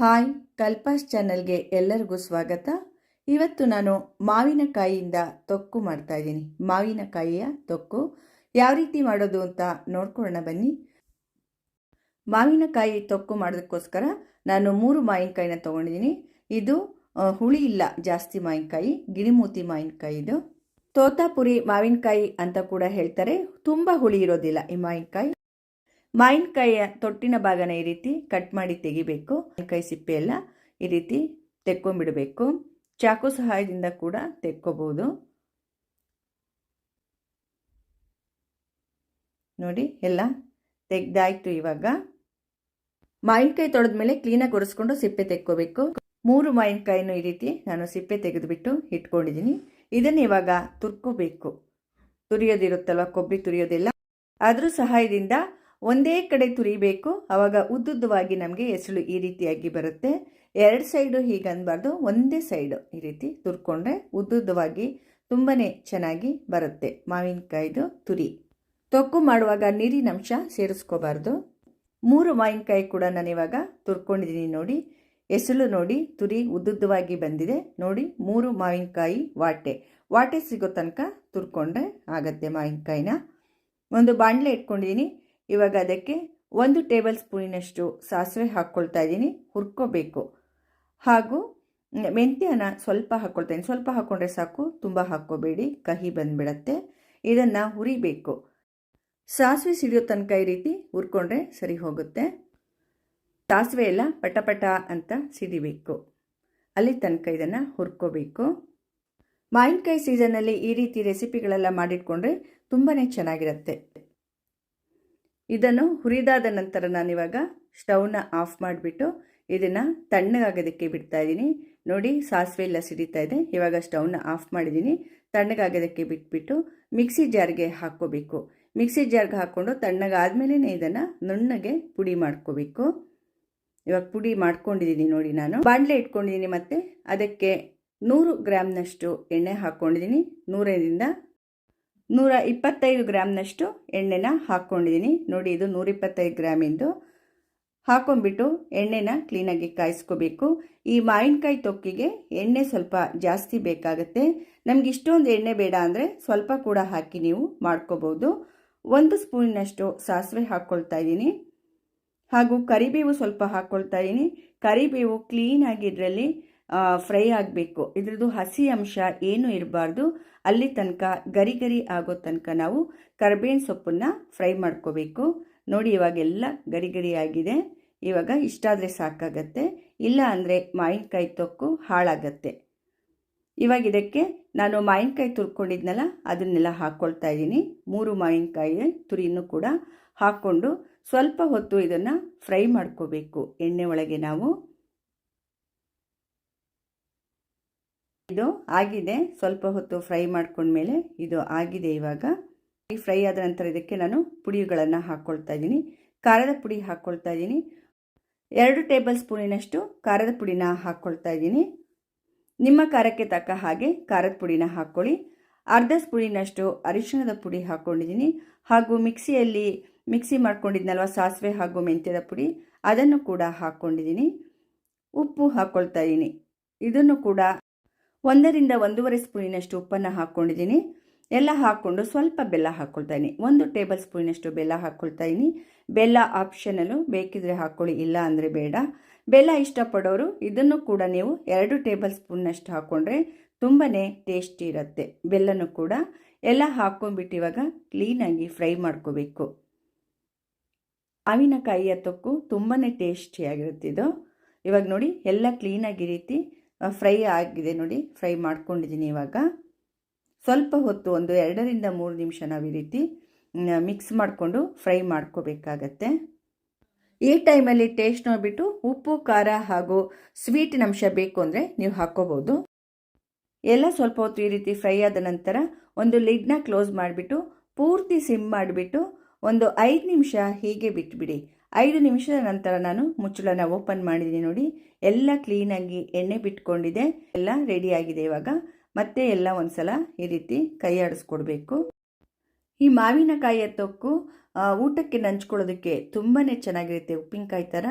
Hi ಕಲ್ಪಾಸ್ ಚಾನಲ್ಗೆ ಎಲ್ಲರಿಗೂ ಸ್ವಾಗತ. ಇವತ್ತು ನಾನು ಮಾವಿನಕಾಯಿಯಿಂದ ತೊಕ್ಕು ಮಾಡ್ತಾ ಇದ್ದೀನಿ. ಮಾವಿನಕಾಯಿಯ ತೊಕ್ಕು. ಯಾವ ರೀತಿ ಮಾಡೋದು ಅಂತ ನೋಡ್ಕೊಳ್ಳೋಣ ಬನ್ನಿ. ಮಾವಿನಕಾಯಿ ತೊಕ್ಕು ಮಾಡೋದಕ್ಕೋಸ್ಕರ ನಾನು ಮೂರು ಮಾವಿನಕಾಯಿನ ತೊಗೊಂಡಿದ್ದೀನಿ. ಇದು ಹುಳಿ ಇಲ್ಲ, ಜಾಸ್ತಿ ಮಾವಿನಕಾಯಿ, ಗಿಣಿಮೂತಿ ಮಾವಿನಕಾಯಿ ಇದು. ತೋತಾಪುರಿ ಮಾವಿನಕಾಯಿ ಅಂತ ಕೂಡ ಹೇಳ್ತಾರೆ. ತುಂಬ ಹುಳಿ ಇರೋದಿಲ್ಲ ಈ ಮಾವಿನಕಾಯಿ. ಮಾವಿನಕಾಯಿಯ ತೊಟ್ಟಿನ ಭಾಗನ ಈ ರೀತಿ ಕಟ್ ಮಾಡಿ ತೆಗಿಬೇಕು. ಮಾವಿನಕಾಯಿ ಸಿಪ್ಪೆ ಎಲ್ಲ ಈ ರೀತಿ ತೆಕ್ಕೊಂಬಿಡಬೇಕು ಚಾಕು ಸಹಾಯದಿಂದ ಕೂಡ ತೆಕ್ಕೋಬಹುದು ನೋಡಿ, ಎಲ್ಲ ತೆಗ್ದಾಯ್ತು ಇವಾಗ. ಮಾವಿನಕಾಯಿ ತೊಳೆದ್ಮೇಲೆ ಕ್ಲೀನಾಗಿ ಒರೆಸ್ಕೊಂಡು ಸಿಪ್ಪೆ ತೆಕ್ಕೋಬೇಕು. ಮೂರು ಮಾವಿನಕಾಯಿನೂ ಈ ರೀತಿ ನಾನು ಸಿಪ್ಪೆ ತೆಗೆದುಬಿಟ್ಟು ಇಟ್ಕೊಂಡಿದ್ದೀನಿ. ಇದನ್ನು ಇವಾಗ ತುರ್ಕೋಬೇಕು. ತುರಿಯೋದಿರುತ್ತಲ್ವ, ಕೊಬ್ಬರಿ ತುರಿಯೋದಿಲ್ಲ. ಅದ್ರ ಸಹಾಯದಿಂದ ಒಂದೇ ಕಡೆ ತುರಿಬೇಕು. ಆವಾಗ ಉದ್ದುದ್ದವಾಗಿ ನಮಗೆ ಎಸಳು ಈ ರೀತಿಯಾಗಿ ಬರುತ್ತೆ. ಎರಡು ಸೈಡು ಹೀಗೆ ಅನ್ಬಾರ್ದು ಒಂದೇ ಸೈಡು ಈ ರೀತಿ ತುರ್ಕೊಂಡ್ರೆ ಉದ್ದುದ್ದವಾಗಿ ತುಂಬಾ ಚೆನ್ನಾಗಿ ಬರುತ್ತೆ. ಮಾವಿನಕಾಯ್ದು ತುರಿ. ತೊಕ್ಕು ಮಾಡುವಾಗ ನೀರಿನಂಶ ಸೇರಿಸ್ಕೋಬಾರ್ದು. ಮೂರು ಮಾವಿನಕಾಯಿ ಕೂಡ ನಾನಿವಾಗ ತುರ್ಕೊಂಡಿದ್ದೀನಿ ನೋಡಿ. ಎಸಳು ನೋಡಿ, ತುರಿ ಉದ್ದುದ್ದವಾಗಿ ಬಂದಿದೆ. ನೋಡಿ, ಮೂರು ಮಾವಿನಕಾಯಿ ವಾಟೆ. ವಾಟೆ ಸಿಗೋ ತನಕ ತುರ್ಕೊಂಡ್ರೆ ಆಗತ್ತೆ ಮಾವಿನಕಾಯಿನ. ಒಂದು ಬಾಣಲೆ ಇಟ್ಕೊಂಡಿದ್ದೀನಿ. ಇವಾಗ ಅದಕ್ಕೆ ಒಂದು ಟೇಬಲ್ ಸ್ಪೂನಿನಷ್ಟು ಸಾಸಿವೆ ಹಾಕ್ಕೊಳ್ತಾ ಇದ್ದೀನಿ, ಹುರ್ಕೋಬೇಕು. ಹಾಗೂ ಮೆಂತ್ಯನ ಸ್ವಲ್ಪ ಹಾಕ್ಕೊಳ್ತಾ ಸ್ವಲ್ಪ ಹಾಕ್ಕೊಂಡ್ರೆ ಸಾಕು, ತುಂಬ ಹಾಕ್ಕೋಬೇಡಿ, ಕಹಿ ಬಂದುಬಿಡತ್ತೆ. ಇದನ್ನು ಹುರಿಬೇಕು. ಸಾಸಿವೆ ಸಿಡಿಯೋ ತನಕ ಈ ರೀತಿ ಹುರ್ಕೊಂಡ್ರೆ ಸರಿ ಹೋಗುತ್ತೆ. ಸಾಸಿವೆ ಎಲ್ಲ ಪಟಪಟ ಅಂತ ಸಿಡಿಬೇಕು. ಅಲ್ಲಿ ತನಕ ಇದನ್ನು ಹುರ್ಕೋಬೇಕು. ಮಾವಿನಕಾಯಿ ಸೀಸನ್ನಲ್ಲಿ ಈ ರೀತಿ ರೆಸಿಪಿಗಳೆಲ್ಲ ಮಾಡಿಟ್ಕೊಂಡ್ರೆ ತುಂಬಾ ಚೆನ್ನಾಗಿರುತ್ತೆ. ಇದನ್ನು ಹುರಿದಾದ ನಂತರ ನಾನಿವಾಗ ಸ್ಟವ್ನ ಆಫ್ ಮಾಡಿಬಿಟ್ಟು ಇದನ್ನು ತಣ್ಣಗಾಗೋದಕ್ಕೆ ಬಿಡ್ತಾ ಇದ್ದೀನಿ. ನೋಡಿ ಸಾಸಿವೆ ಎಲ್ಲ ಸಿಡಿತಾ ಇದೆ. ಇವಾಗ ಸ್ಟವ್ನ ಆಫ್ ಮಾಡಿದ್ದೀನಿ. ತಣ್ಣಗಾಗೋದಕ್ಕೆ ಬಿಟ್ಬಿಟ್ಟು ಮಿಕ್ಸಿ ಜಾರ್ಗೆ ಹಾಕ್ಕೋಬೇಕು. ಮಿಕ್ಸಿ ಜಾರ್ಗೆ ಹಾಕ್ಕೊಂಡು ತಣ್ಣಗಾದ್ಮೇಲೆ ಇದನ್ನು ನುಣ್ಣಗೆ ಪುಡಿ ಮಾಡ್ಕೋಬೇಕು. ಇವಾಗ ಪುಡಿ ಮಾಡ್ಕೊಂಡಿದ್ದೀನಿ ನೋಡಿ ನಾನು. ಬಾಣಲೆ ಇಟ್ಕೊಂಡಿದ್ದೀನಿ ಮತ್ತು ಅದಕ್ಕೆ ನೂರು ಗ್ರಾಮ್ನಷ್ಟು ಎಣ್ಣೆ ಹಾಕ್ಕೊಂಡಿದ್ದೀನಿ. ನೂರರಿಂದ ನೂರ ಇಪ್ಪತ್ತೈದು ಗ್ರಾಮ್ನಷ್ಟು ಎಣ್ಣೆನ ಹಾಕ್ಕೊಂಡಿದ್ದೀನಿ. ನೋಡಿ, ಇದು ನೂರಿಪ್ಪತ್ತೈದು ಗ್ರಾಮಿಂದು. ಹಾಕೊಂಡ್ಬಿಟ್ಟು ಎಣ್ಣೆನ ಕ್ಲೀನಾಗಿ ಕಾಯಿಸ್ಕೋಬೇಕು. ಈ ಮಾವಿನಕಾಯಿ ತೊಕ್ಕಿಗೆ ಎಣ್ಣೆ ಸ್ವಲ್ಪ ಜಾಸ್ತಿ ಬೇಕಾಗುತ್ತೆ. ನಮ್ಗೆ ಇಷ್ಟೊಂದು ಎಣ್ಣೆ ಬೇಡ ಅಂದರೆ ಸ್ವಲ್ಪ ಕೂಡ ಹಾಕಿ ನೀವು ಮಾಡ್ಕೋಬೋದು. ಒಂದು ಸ್ಪೂನಿನಷ್ಟು ಸಾಸಿವೆ ಹಾಕ್ಕೊಳ್ತಾ ಇದ್ದೀನಿ. ಹಾಗೂ ಕರಿಬೇವು ಸ್ವಲ್ಪ ಹಾಕ್ಕೊಳ್ತಾ ಇದ್ದೀನಿ. ಕರಿಬೇವು ಕ್ಲೀನಾಗಿ ಇದರಲ್ಲಿ ಫ್ರೈ ಆಗಬೇಕು. ಇದ್ರದ್ದು ಹಸಿ ಅಂಶ ಏನು ಇರಬಾರ್ದು, ಅಲ್ಲಿ ತನಕ, ಗರಿ ಗರಿ ಆಗೋ ತನಕ ನಾವು ಕರ್ಬೇವಿನ ಸೊಪ್ಪನ್ನು ಫ್ರೈ ಮಾಡ್ಕೋಬೇಕು. ನೋಡಿ ಇವಾಗೆಲ್ಲ ಗರಿ ಗರಿ ಆಗಿದೆ. ಇವಾಗ ಇಷ್ಟಾದರೆ ಸಾಕಾಗತ್ತೆ, ಇಲ್ಲ ಅಂದರೆ ಮಾವಿನಕಾಯಿ ತೊಕ್ಕು ಹಾಳಾಗತ್ತೆ. ಇವಾಗ ಇದಕ್ಕೆ ನಾನು ಮಾವಿನಕಾಯಿ ತುರ್ಕೊಂಡಿದ್ನಲ್ಲ, ಅದನ್ನೆಲ್ಲ ಹಾಕ್ಕೊಳ್ತಾ ಇದ್ದೀನಿ. ಮೂರು ಮಾವಿನಕಾಯಿ ತುರಿನೂ ಕೂಡ ಹಾಕ್ಕೊಂಡು ಸ್ವಲ್ಪ ಹೊತ್ತು ಇದನ್ನು ಫ್ರೈ ಮಾಡ್ಕೋಬೇಕು, ಎಣ್ಣೆ ಒಳಗೆ ನಾವು. ಇದು ಆಗಿದೆ. ಸ್ವಲ್ಪ ಹೊತ್ತು ಫ್ರೈ ಮಾಡ್ಕೊಂಡ್ಮೇಲೆ ಇದು ಆಗಿದೆ ಇವಾಗ. ಈ ಫ್ರೈ ಆದ ನಂತರ ಇದಕ್ಕೆ ನಾನು ಪುಡಿಗಳನ್ನು ಹಾಕ್ಕೊಳ್ತಾ ಇದ್ದೀನಿ. ಖಾರದ ಪುಡಿ ಹಾಕ್ಕೊಳ್ತಾ ಇದ್ದೀನಿ. ಎರಡು ಟೇಬಲ್ ಸ್ಪೂನಿನಷ್ಟು ಖಾರದ ಪುಡಿನ ಹಾಕ್ಕೊಳ್ತಾ ಇದ್ದೀನಿ. ನಿಮ್ಮ ಖಾರಕ್ಕೆ ತಕ್ಕ ಹಾಗೆ ಖಾರದ ಪುಡಿನ ಹಾಕ್ಕೊಳ್ಳಿ ಅರ್ಧ ಸ್ಪೂನಿನಷ್ಟು ಅರಿಶಿಣದ ಪುಡಿ ಹಾಕ್ಕೊಂಡಿದ್ದೀನಿ ಹಾಗೂ ಮಿಕ್ಸಿಯಲ್ಲಿ ಮಿಕ್ಸಿ ಮಾಡ್ಕೊಂಡಿದ್ನಲ್ವ ಸಾಸಿವೆ ಹಾಗೂ ಮೆಂತ್ಯದ ಪುಡಿ, ಅದನ್ನು ಕೂಡ ಹಾಕ್ಕೊಂಡಿದ್ದೀನಿ ಉಪ್ಪು ಹಾಕ್ಕೊಳ್ತಾ ಇದ್ದೀನಿ. ಇದನ್ನು ಕೂಡ ಒಂದರಿಂದ ಒಂದೂವರೆ ಸ್ಪೂನಿನಷ್ಟು ಉಪ್ಪನ್ನು ಹಾಕ್ಕೊಂಡಿದ್ದೀನಿ. ಎಲ್ಲ ಹಾಕ್ಕೊಂಡು ಸ್ವಲ್ಪ ಬೆಲ್ಲ ಹಾಕ್ಕೊಳ್ತಾ ಇದ್ದೀನಿ ಒಂದು ಟೇಬಲ್ ಸ್ಪೂನಿನಷ್ಟು ಬೆಲ್ಲ ಹಾಕ್ಕೊಳ್ತಾ ಬೆಲ್ಲ ಆಪ್ಷನಲ್ಲು ಬೇಕಿದ್ರೆ ಹಾಕ್ಕೊಳ್ಳಿ ಇಲ್ಲ ಅಂದರೆ ಬೇಡ. ಬೆಲ್ಲ ಇಷ್ಟಪಡೋರು ಇದನ್ನು ಕೂಡ ನೀವು ಎರಡು ಟೇಬಲ್ ಸ್ಪೂನ್ನಷ್ಟು ಹಾಕ್ಕೊಂಡ್ರೆ ತುಂಬಾ ಟೇಸ್ಟಿ ಇರುತ್ತೆ. ಬೆಲ್ಲನೂ ಕೂಡ. ಎಲ್ಲ ಹಾಕ್ಕೊಂಡ್ಬಿಟ್ಟು ಇವಾಗ ಕ್ಲೀನಾಗಿ ಫ್ರೈ ಮಾಡ್ಕೋಬೇಕು. ಅವಿನಕಾಯಿಯ ತೊಕ್ಕು ತುಂಬಾ ಟೇಸ್ಟಿಯಾಗಿರುತ್ತಿದ್ದು ಇವಾಗ ನೋಡಿ, ಎಲ್ಲ ಕ್ಲೀನಾಗಿ ರೀತಿ ಫ್ರೈ ಆಗಿದೆ ನೋಡಿ, ಫ್ರೈ ಮಾಡ್ಕೊಂಡಿದ್ದೀನಿ ಇವಾಗ. ಸ್ವಲ್ಪ ಹೊತ್ತು, ಒಂದು ಎರಡರಿಂದ ಮೂರು ನಿಮಿಷ ನಾವು ಈ ರೀತಿ ಮಿಕ್ಸ್ ಮಾಡಿಕೊಂಡು ಫ್ರೈ ಮಾಡ್ಕೋಬೇಕಾಗತ್ತೆ. ಈ ಟೈಮಲ್ಲಿ ಟೇಸ್ಟ್ ನೋಡಿಬಿಟ್ಟು ಉಪ್ಪು, ಖಾರ ಹಾಗೂ ಸ್ವೀಟಿನ ಅಂಶ ಬೇಕು ಅಂದರೆ ನೀವು ಹಾಕ್ಕೋಬೋದು ಎಲ್ಲ ಸ್ವಲ್ಪ ಹೊತ್ತು ಈ ರೀತಿ ಫ್ರೈ ಆದ ನಂತರ ಒಂದು ಲಿಡ್ನ ಕ್ಲೋಸ್ ಮಾಡಿಬಿಟ್ಟು, ಪೂರ್ತಿ ಸಿಮ್ ಮಾಡಿಬಿಟ್ಟು ಒಂದು ಐದು ನಿಮಿಷ ಹೀಗೆ ಬಿಟ್ಬಿಡಿ. ಐದು ನಿಮಿಷದ ನಂತರ ನಾನು ಮುಚ್ಚಳನ ಓಪನ್ ಮಾಡಿದ್ದೀನಿ ನೋಡಿ. ಎಲ್ಲ ಕ್ಲೀನಾಗಿ ಎಣ್ಣೆ ಬಿಟ್ಕೊಂಡಿದೆ. ಎಲ್ಲ ರೆಡಿಯಾಗಿದೆ ಇವಾಗ. ಮತ್ತೆ ಎಲ್ಲ ಒಂದ್ಸಲ ಈ ರೀತಿ ಕೈ ಆಡಿಸ್ಕೊಡ್ಬೇಕು. ಈ ಮಾವಿನಕಾಯಿಯ ತೊಕ್ಕು ಊಟಕ್ಕೆ ನಂಚ್ಕೊಳ್ಳೋದಕ್ಕೆ ತುಂಬಾ ಚೆನ್ನಾಗಿರುತ್ತೆ ಉಪ್ಪಿನಕಾಯಿ ಥರ.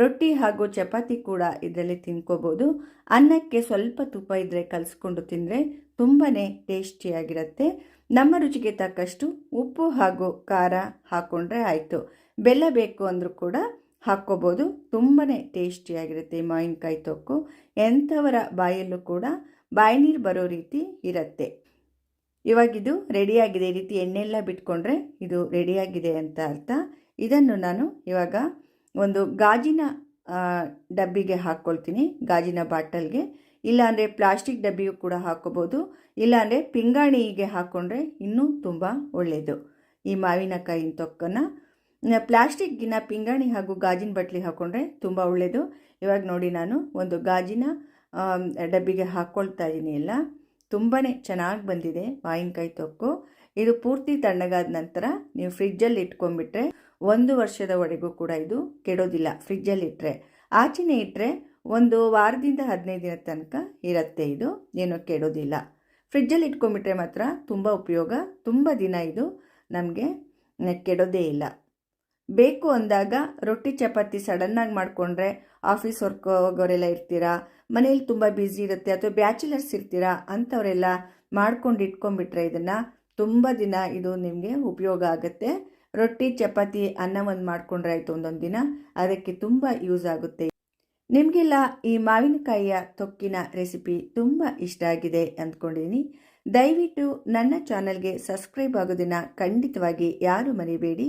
ರೊಟ್ಟಿ ಹಾಗೂ ಚಪಾತಿ ಕೂಡ ಇದರಲ್ಲಿ ತಿನ್ಕೋಬೋದು. ಅನ್ನಕ್ಕೆ ಸ್ವಲ್ಪ ತುಪ್ಪ ಇದ್ದರೆ ಕಲಿಸ್ಕೊಂಡು ತಿಂದರೆ ತುಂಬಾ ಟೇಸ್ಟಿಯಾಗಿರುತ್ತೆ. ನಮ್ಮ ರುಚಿಗೆ ತಕ್ಕಷ್ಟು ಉಪ್ಪು ಹಾಗೂ ಖಾರ ಹಾಕ್ಕೊಂಡ್ರೆ ಆಯಿತು. ಬೆಲ್ಲ ಬೇಕು ಅಂದರೂ ಕೂಡ ಹಾಕ್ಕೋಬೋದು. ತುಂಬಾ ಟೇಸ್ಟಿಯಾಗಿರುತ್ತೆ ಮಾವಿನಕಾಯಿ ತೊಕ್ಕು. ಎಂಥವರ ಬಾಯಲ್ಲೂ ಕೂಡ ಬಾಯಿ ನೀರು ಬರೋ ರೀತಿ ಇರುತ್ತೆ. ಇವಾಗಿದು ರೆಡಿಯಾಗಿದೆ ಈ ರೀತಿ ಎಣ್ಣೆಲ್ಲ ಬಿಟ್ಕೊಂಡ್ರೆ ಇದು ರೆಡಿಯಾಗಿದೆ ಅಂತ ಅರ್ಥ. ಇದನ್ನು ನಾನು ಇವಾಗ ಒಂದು ಗಾಜಿನ ಡಬ್ಬಿಗೆ ಹಾಕ್ಕೊಳ್ತೀನಿ. ಗಾಜಿನ ಬಾಟಲ್ಗೆ. ಇಲ್ಲಾಂದರೆ ಪ್ಲಾಸ್ಟಿಕ್ ಡಬ್ಬಿಯೂ ಕೂಡ ಹಾಕ್ಕೋಬೋದು. ಇಲ್ಲಾಂದರೆ ಪಿಂಗಾಣಿಗೆ ಹಾಕ್ಕೊಂಡ್ರೆ ಇನ್ನೂ ತುಂಬ ಒಳ್ಳೆಯದು ಈ ಮಾವಿನಕಾಯಿನ ತೊಕ್ಕನ್ನು ಪ್ಲಾಸ್ಟಿಕ್ಗಿನ ಪಿಂಗಾಣಿ ಹಾಗೂ ಗಾಜಿನ ಬಟ್ಲಿ ಹಾಕ್ಕೊಂಡ್ರೆ ತುಂಬ ಒಳ್ಳೆಯದು ಇವಾಗ ನೋಡಿ ನಾನು ಒಂದು ಗಾಜಿನ ಡಬ್ಬಿಗೆ ಹಾಕ್ಕೊಳ್ತಾ ಇದ್ದೀನಿ ಎಲ್ಲ. ತುಂಬಾ ಚೆನ್ನಾಗಿ ಬಂದಿದೆ ಮಾವಿನಕಾಯಿ ತೊಕ್ಕು. ಇದು ಪೂರ್ತಿ ತಣ್ಣಗಾದ ನಂತರ ನೀವು ಫ್ರಿಜ್ಜಲ್ಲಿ ಇಟ್ಕೊಂಡ್ಬಿಟ್ರೆ ಒಂದು ವರ್ಷದವರೆಗೂ ಕೂಡ ಇದು ಕೆಡೋದಿಲ್ಲ. ಫ್ರಿಜ್ಜಲ್ಲಿ ಇಟ್ಟರೆ ಆಚೆನೇ ಇಟ್ಟರೆ ಒಂದು ವಾರದಿಂದ ಹದಿನೈದು ದಿನದ ತನಕ ಇರುತ್ತೆ ಇದು. ಏನೂ ಕೆಡೋದಿಲ್ಲ. ಫ್ರಿಜ್ಜಲ್ಲಿ ಇಟ್ಕೊಂಡ್ಬಿಟ್ರೆ ಮಾತ್ರ ತುಂಬ ಉಪಯೋಗ. ತುಂಬ ದಿನ ಇದು ನಮಗೆ ಕೆಡೋದೇ ಇಲ್ಲ. ಬೇಕು ಅಂದಾಗ ರೊಟ್ಟಿ ಚಪಾತಿ ಸಡನ್ನಾಗಿ ಮಾಡಿಕೊಂಡ್ರೆ ಆಫೀಸ್ ವರ್ಕ್ ಹೋಗೋರೆಲ್ಲ ಇರ್ತೀರಾ? ಮನೇಲಿ ತುಂಬ ಬ್ಯುಸಿ ಇರುತ್ತೆ ಅಥವಾ ಬ್ಯಾಚುಲರ್ಸ್ ಇರ್ತೀರಾ? ಅಂಥವರೆಲ್ಲ ಮಾಡ್ಕೊಂಡು ಇಟ್ಕೊಂಡ್ಬಿಟ್ರೆ ಇದನ್ನು ತುಂಬ ದಿನ ಇದು ನಿಮಗೆ ಉಪಯೋಗ ಆಗುತ್ತೆ. ರೊಟ್ಟಿ, ಚಪಾತಿ, ಅನ್ನ ಒಂದು ಮಾಡ್ಕೊಂಡ್ರೆ ಆಯಿತು ಒಂದೊಂದು ದಿನ. ಅದಕ್ಕೆ ತುಂಬ ಯೂಸ್ ಆಗುತ್ತೆ. ನಿಮಗೆಲ್ಲ ಈ ಮಾವಿನಕಾಯಿಯ ತೊಕ್ಕಿನ ರೆಸಿಪಿ ತುಂಬ ಇಷ್ಟ ಆಗಿದೆ ಅಂದ್ಕೊಂಡಿದ್ದೀನಿ ದಯವಿಟ್ಟು ನನ್ನ ಚಾನಲ್ಗೆ ಸಬ್ಸ್ಕ್ರೈಬ್ ಆಗೋದನ್ನು ಖಂಡಿತವಾಗಿ ಯಾರು ಮರಿಬೇಡಿ.